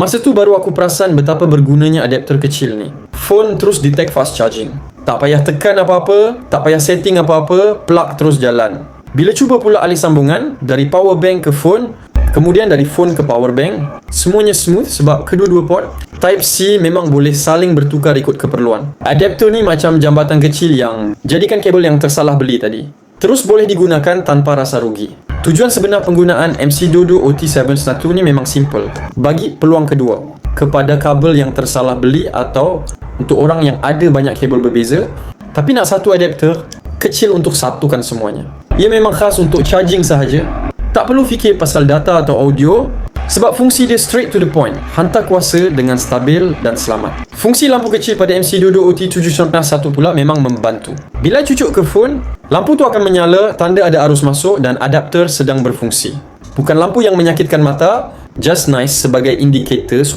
Masa tu baru aku perasan betapa bergunanya adapter kecil ni. Phone terus detect fast charging. Tak payah tekan apa-apa, tak payah setting apa-apa, plug terus jalan. Bila cuba pula alih sambungan dari power bank ke phone, kemudian dari phone ke power bank, semuanya smooth sebab kedua-dua port Type C memang boleh saling bertukar ikut keperluan. Adapter ni macam jambatan kecil yang jadikan kabel yang tersalah beli tadi. Terus boleh digunakan tanpa rasa rugi. Tujuan sebenar penggunaan MC22 OT71 ni memang simple. Bagi peluang kedua kepada kabel yang tersalah beli atau untuk orang yang ada banyak kabel berbeza tapi nak satu adapter kecil untuk satukan semuanya. Ia memang khas untuk charging sahaja. Tak perlu fikir pasal data atau audio sebab fungsi dia straight to the point. Hantar kuasa dengan stabil dan selamat. Fungsi lampu kecil pada MC22 OT791 pula memang membantu. Bila cucuk ke phone, lampu tu akan menyala tanda ada arus masuk dan adapter sedang berfungsi. Bukan lampu yang menyakitkan mata, just nice sebagai indikator